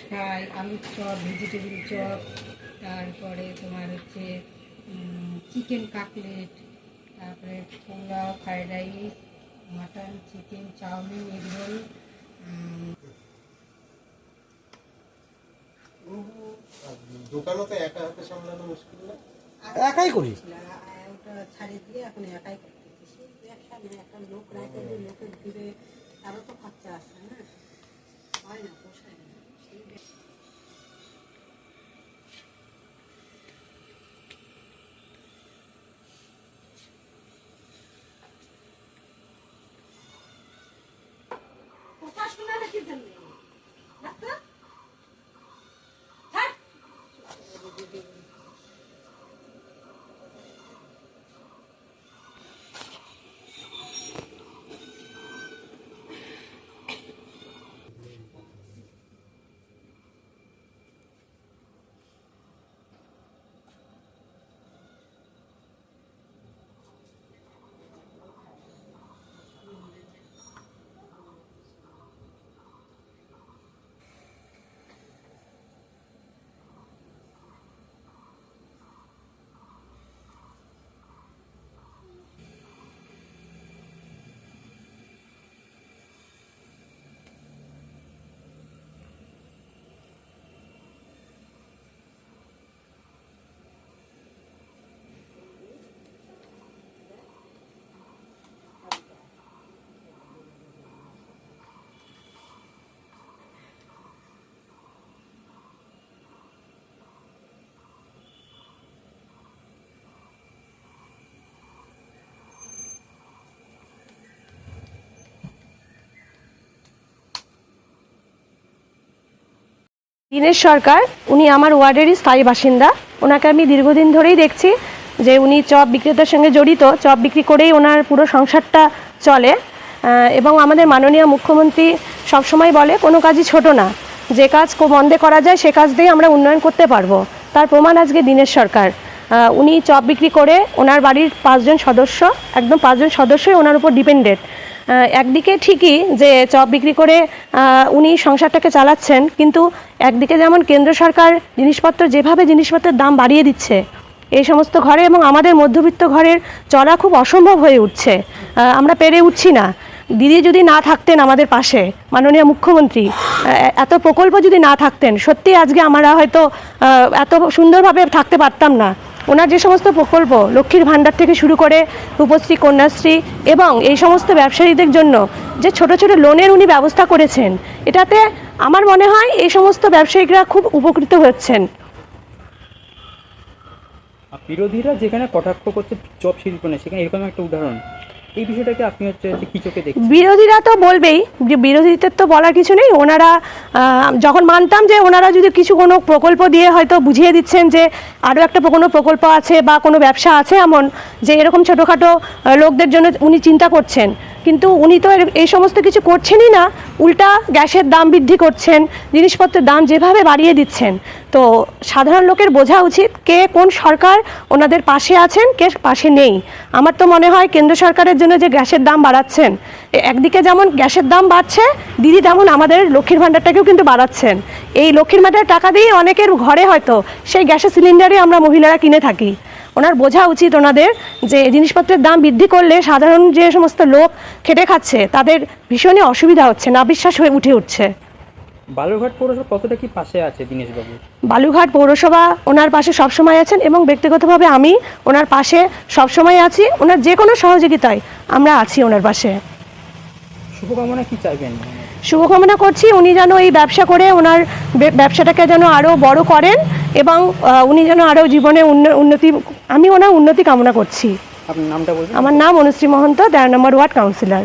Fry আলুর chop vegetable chop তারপরে তোমার হচ্ছে চিকেন কাটলেট তারপরে pulao fried rice mutton chicken chowmein egg roll দোকানও তো একা হাতে সামলানো মুশকিল না? একাই করি। ওটা ছাড়িয়ে দিয়ে এখন একাই করতেছি। একটা লোক রাখে লোকের ঘিরে তারও তো খরচা আছে না। হয় না পোষায় না সেই ব্যবসা- দীনেশ সরকার উনি আমার ওয়ার্ডেরই স্থায়ী বাসিন্দা। ওনাকে আমি দীর্ঘদিন ধরেই দেখছি যে উনি চপ বিক্রেতার সঙ্গে জড়িত চপ বিক্রি করেই ওনার পুরো সংসারটা চলে। এবং আমাদের মাননীয় মুখ্যমন্ত্রী সবসময় বলে কোনো কাজই ছোট না। যে কাজ মন্দে করা যায় সে কাজ দিয়ে আমরা উন্নয়ন করতে পারব। তার প্রমাণ আজকে দীনেশ সরকার। উনি চপ বিক্রি করে ওনার বাড়ির পাঁচজন সদস্য একদম পাঁচজন সদস্যই ওনার উপর ডিপেন্ডেড আহ, একদিকে ঠিকই যে চপ বিক্রি করে উনি সংসারটাকে চালাচ্ছেন, কিন্তু একদিকে যেমন কেন্দ্র সরকার জিনিসপত্র, যেভাবে জিনিসপত্রের দাম বাড়িয়ে দিচ্ছে, এই সমস্ত ঘরে এবং আমাদের মধ্যবিত্ত ঘরের চলা খুব অসম্ভব হয়ে উঠছে। আমরা পেরে উঠছি না। দিদি যদি না থাকতেন আমাদের পাশে, মাননীয় মুখ্যমন্ত্রী এত প্রকল্প যদি না থাকতেন, সত্যি আজকে আমরা হয়তো এত সুন্দরভাবে থাকতে পারতাম না। ওনার যে সমস্ত প্রকল্প লক্ষ্মীর ভাণ্ডার থেকে শুরু করে রূপশ্রী, কন্যাশ্রী এবং এই সমস্ত ব্যবসায়ীদের জন্য যে ছোট ছোট লোনের উনি ব্যবস্থা করেছেন, এটাতে আমার মনে হয় এই সমস্ত ব্যবসায়িকরা খুব উপকৃত হচ্ছেন। বিরোধীরা যেখানে কটাক্ষ করছে চপ শিল্প নেই সেখানে এরকম একটা উদাহরণ। এই বিষয়টাকে আপনি হচ্ছে দেখছেন? বিরোধীরা তো বলবেই, যে বিরোধীদের তো বলার কিছু নেই। ওনারা যখন মানতাম যে ওনারা যদি কিছু কোনো প্রকল্প দিয়ে হয়তো বুঝিয়ে দিচ্ছেন যে আরও একটা কোনো প্রকল্প আছে বা কোনো ব্যবসা আছে এমন, যে এরকম ছোটোখাটো লোকদের জন্য উনি চিন্তা করছেন। কিন্তু উনি তো এই সমস্ত কিছু করছেনই না, উল্টা গ্যাসের দাম বৃদ্ধি করছেন, জিনিসপত্রের দাম যেভাবে বাড়িয়ে দিচ্ছেন। তো সাধারণ লোকের বোঝা উচিত কে কোন সরকার ওনাদের পাশে আছেন, কে পাশে নেই। আমার তো মনে হয় কেন্দ্র সরকারের জন্য যে গ্যাসের দাম বাড়াচ্ছেন একদিকে যেমন গ্যাসের দাম বাড়ছে, দিদি তেমন আমাদের লক্ষ্মীর ভাণ্ডারটাকেও কিন্তু বাড়াচ্ছেন। এই লক্ষ্মীর ভাণ্ডার টাকা দিয়ে অনেকের ঘরে হয়তো সেই গ্যাসের সিলিন্ডারই আমরা মহিলারা কিনে থাকি। ওনার বোঝা উচিত ওনাদের যে জিনিসপত্রের দাম বৃদ্ধি করলে সাধারণ যে সমস্ত লোক খেটে খাচ্ছে তাদের ভীষণই অসুবিধা হচ্ছে না বিশ্বাস হয়ে উঠে উঠছে। বালুরঘাট পৌরসভা কতটা কি পাশে আছে দীনেশবাবু? বালুঘাট পৌরসভা ওনার পাশে সবসময় আছেন এবং ব্যক্তিগতভাবে আমি ওনার পাশে সবসময় আছি। ওনার যে কোনো সহযোগিতায় আমরা আছি ওনার পাশে। শুভকামনা কি চাইবেন? শুভকামনা করছি উনি যেন এই ব্যবসা করে ওনার ব্যবসাটাকে যেন আরও বড় করেন এবং উনি যেন আরও জীবনে উন্ন- উন্নতি আমি ওনার উন্নতি কামনা করছি। আপনার নামটা আমার নাম অনুশ্রী মহন্ত তেরো নম্বর ওয়ার্ড কাউন্সিলর।